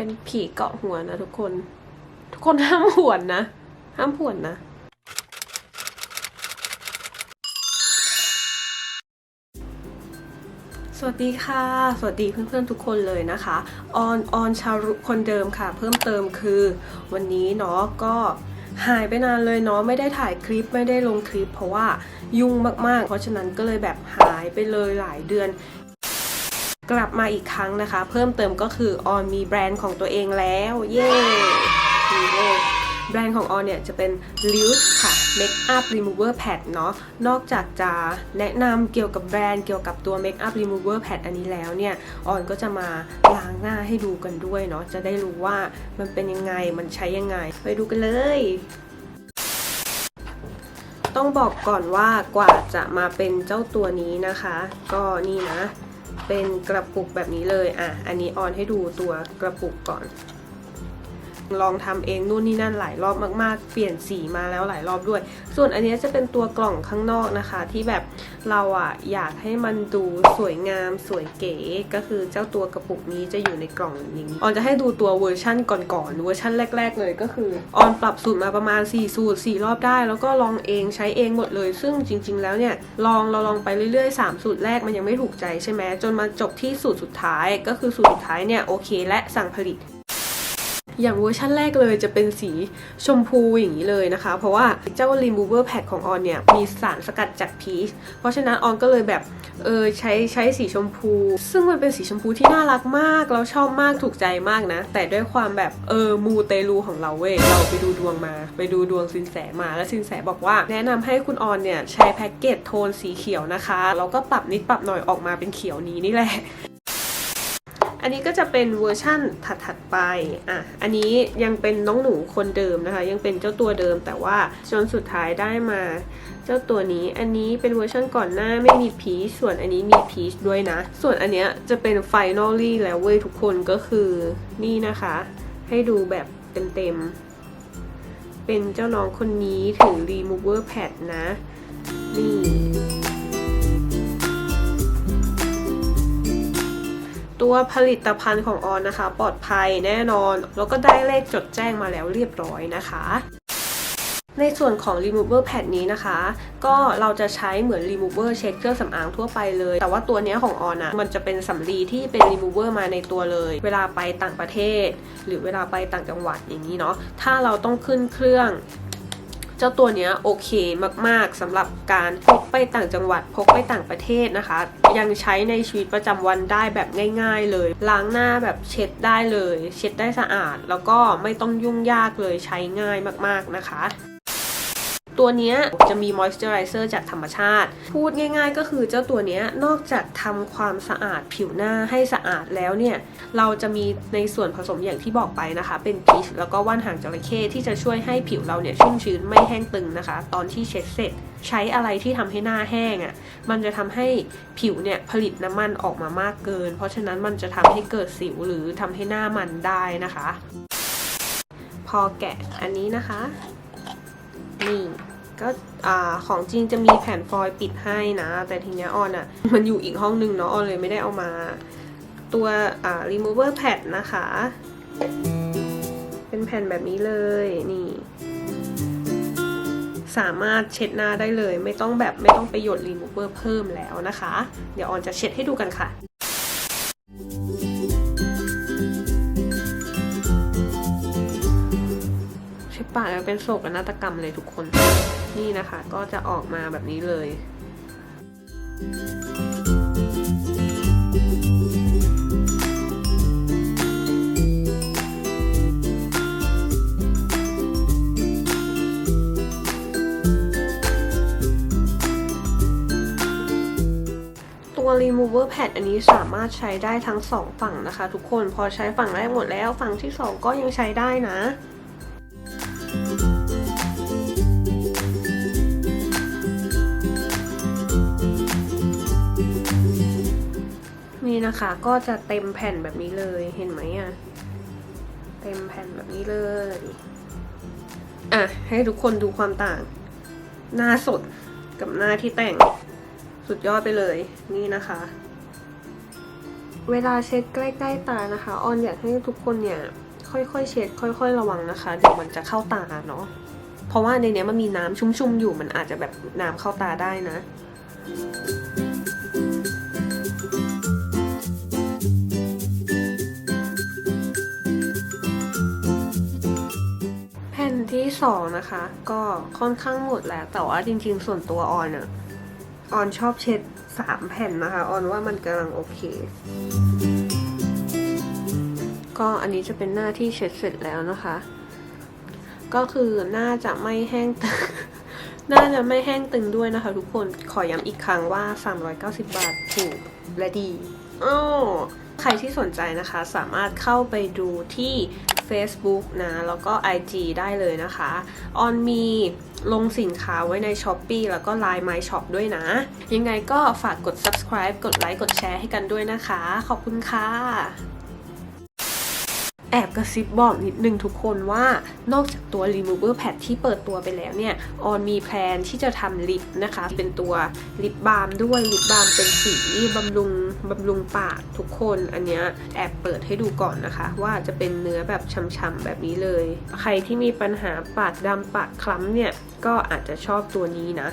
เป็นผีเกาะหัวนะทุกคน ทุกคนห้ามหวนนะ ห้ามหวนนะ สวัสดีค่ะ สวัสดีเพื่อนๆทุกคนเลยนะคะ ออนออนชารุคนเดิมค่ะ เพิ่มเติมคือวันนี้เนาะก็หายไปนานเลยเนาะไม่ได้ถ่ายคลิปไม่ได้ลงคลิป เพราะว่ายุ่งมากๆ เพราะฉะนั้นก็เลยแบบหายไปเลยหลายเดือน กลับมาอีกครั้งนะคะ เพิ่มเติมก็คือออนมีแบรนด์ของตัวเองแล้ว เย้นี่เลยแบรนด์ของออนเนี่ยจะเป็น l i u s ค่ะ Makeup Remover Pad เนาะ นอกจากจะแนะนำเกี่ยวกับแบรนด์เกี่ยวกับตัว Makeup Remover Pad อันนี้แล้วเนี่ย ออนก็จะมาล้างหน้าให้ดูกันด้วยเนาะ จะได้รู้ว่ามันเป็นยังไง มันใช้ยังไง ไปดูกันเลย ต้องบอกก่อนว่ากว่าจะมาเป็นเจ้าตัวนี้นะคะ ก็นี่นะ เป็นกระปุกแบบนี้เลยอะอันนี้ออนให้ดูตัวกระปุกก่อน ลองทำเองนู่นนี่นั่นหลายรอบมากๆ เปลี่ยนสีมาแล้วหลายรอบด้วย ส่วนอันนี้จะเป็นตัวกล่องข้างนอกนะคะ ที่แบบเราอะอยากให้มันดูสวยงามสวยเก๋ก็คือเจ้าตัวกระปุกนี้จะอยู่ในกล่องอย่างนี้ออนจะให้ดูตัวเวอร์ชั่นก่อนๆเวอร์ชั่นแรก ๆ เลยก็คือออนปรับสูตรมาประมาณ 4 สูตร 4 รอบได้ แล้วก็ลองเองใช้เองหมดเลย ซึ่งจริง ๆ แล้วเนี่ยลองเราลองไปเรื่อยๆ 3 สูตรแรกมันยังไม่ถูกใจใช่ไหมจนมาจบที่สูตรสุดท้ายก็คือสูตรสุดท้ายเนี่ยโอเคและสั่งผลิต อย่างเวอร์ชันแรกเลยจะเป็นสีชมพูอย่างนี้เลยนะคะ เพราะว่าเจ้า remover pad ของออนเนี่ย มีสารสกัดจากพีช เพราะฉะนั้นออนก็เลยแบบเออใช้ใช้สีชมพู ซึ่งมันเป็นสีชมพูที่น่ารักมาก เราชอบมากถูกใจมากนะ แต่ด้วยความแบบเออมูเตลูของเราเว้ยเราไปดูดวงมา ไปดูดวงสินแสมาแล้วสินแสบอกว่า แนะนำให้คุณออนเนี่ยใช้แพ็กเกจโทนสีเขียวนะคะเราก็ปรับนิดปรับหน่อยออกมาเป็นเขียวนี้นี่แหละ นนี้ก็จะเป็นเวอร์ชั่นถัดๆไปอะอันนี้ยังเป็นน้องหนูคนเดิมนะคะ ยังเป็นเจ้าตัวเดิมแต่ว่าจนสุดท้ายได้มาเจ้าตัวนี้อันนี้เป็นเวอร์ชั่นก่อนหน้าไม่มีพีชส่วนอันนี้มีพีชด้วยนะ ส่วนอันเนี้ยจะเป็นไฟนอลลี่แล้วเว้ยทุกคนก็คือนี่นะคะ ให้ดูแบบเต็มๆเป็นเจ้าน้องคนนี้ถือ remover pad นะนี่ ตัวผลิตภัณฑ์ของออนนะคะ ปลอดภัยแน่นอน แล้วก็ได้เลขจดแจ้งมาแล้วเรียบร้อยนะคะ ในส่วนของ remover pad นี้นะคะ ก็เราจะใช้เหมือน remover เช็ดเครื่องสำอางทั่วไปเลย แต่ว่าตัวนี้ของออนอะมันจะเป็นสำลีที่เป็น remover มาในตัวเลย เวลาไปต่างประเทศ หรือเวลาไปต่างจังหวัดอย่างนี้เนาะถ้าเราต้องขึ้นเครื่อง เจ้าตัวเนี้ยโอเคมากๆสำหรับการพกไปต่างจังหวัดพกไปต่างประเทศนะคะ ยังใช้ในชีวิตประจำวันได้แบบง่าย ๆ เลย ล้างหน้าแบบเช็ดได้เลย เช็ดได้สะอาด แล้วก็ไม่ต้องยุ่งยากเลยใช้ง่ายมากๆนะคะ ตัวเนี้ยจะมีมอยส์เจอไรเซอร์จากธรรมชาติ พูดง่ายๆ ก็คือเจ้าตัวเนี้ยนอกจากทำความสะอาดผิวหน้าให้สะอาดแล้วเนี่ย เราจะมีในส่วนผสมอย่างที่บอกไปนะคะ เป็นพีชแล้วก็ว่านหางจระเข้ที่จะช่วยให้ผิวเราเนี่ยชุ่มชื้นไม่แห้งตึงนะคะ ตอนที่เช็ดเสร็จใช้อะไรที่ทำให้หน้าแห้งอะ่ะ มันจะทำให้ผิวเนี่ยผลิตน้ำมันออกมามากเกิน เพราะฉะนั้นมันจะทำให้เกิดสิวหรือทำให้หน้ามันได้นะคะ พอแกะอันนี้นะคะ นี่ ก็อของจริงจะมีแผ่นฟอยล์ปิดให้นะ แต่ทีเนี้ยออนอะ่ะ มันอยู่อีกห้องนึงเนาะออนเลยไม่ได้เอามา ตัวอ่า remover pad นะคะ เป็นแผ่นแบบนี้เลยนี่ สามารถเช็ดหน้าได้เลย ไม่ต้องแบบไม่ต้องไปหยด remover เพิ่มแล้วนะคะ เดี๋ยวออนจะเช็ดให้ดูกันค่ะ ใช่ปายเป็นโศกนาฏกรรมเลยทุกคน นี่นะคะ ก็จะออกมาแบบนี้เลย ตัว remover pad อันนี้สามารถใช้ได้ทั้งสองฝั่งนะคะ ทุกคนพอใช้ฝั่งแรกหมดแล้ว ฝั่งที่สองก็ยังใช้ได้นะ นี่นะคะก็จะเต็มแผ่นแบบนี้เลยเห็นไหมอะ เต็มแผ่นแบบนี้เลย อะ ให้ทุกคนดูความต่าง หน้าสดกับหน้าที่แต่งสุดยอดไปเลยนี่นะคะ เวลาเช็ดใกล้ ๆ ตานะคะออนอยากให้ทุกคนเนี่ย ค่อยๆ เช็ด ค่อย ๆ ระวังนะคะเดี๋ยวมันจะเข้าตาเนาะเพราะว่าในนี้มันมีน้ำชุ่มๆอยู่มันอาจจะแบบน้ำเข้าตาได้นะแผ่นที่สองนะคะ ก็ค่อนข้างหมดแล้ว แต่ว่าจริงๆ ส่วนตัวออนอะออนชอบเช็ดสามแผ่นนะคะ ออนว่ามันกำลังโอเค ก็อันนี้จะเป็นหน้าที่เช็ดเสร็จแล้วนะคะ ก็คือหน่าจะไม่แห้งตึงน่าจะไม่แห้งตึงด้วยนะคะ ทุกคนขอย้ำอีกครั้งว่า 390 บาทถูกและดีอ้อใครที่สนใจนะคะสามารถเข้าไปดูที่ Facebook นะ แล้วก็ IG ได้เลยนะคะ ออนมีลงสินค้าไว้ใน s h อ p e e แล้วก็ Line My Shop ด้วยนะ ยังไงก็ฝากกด subscribe กดไลค์กดแชร์ให้กันด้วยนะคะ ขอบคุณค่ะ แอบกระซิบบอกนิดนึงทุกคนว่านอกจากตัว remover pad ที่เปิดตัวไปแล้วเนี่ย ออนมีแพลนที่จะทำลิปนะคะ เป็นตัวลิปบาล์มด้วยลิปบาล์มเป็นสีบำรุงบำรุงปากทุกคน อันเนี้ยแอบเปิดให้ดูก่อนนะคะ ว่าจะเป็นเนื้อแบบช่ำๆแบบนี้เลย ใครที่มีปัญหาปากดำปากคล้ำเนี่ยก็อาจจะชอบตัวนี้นะ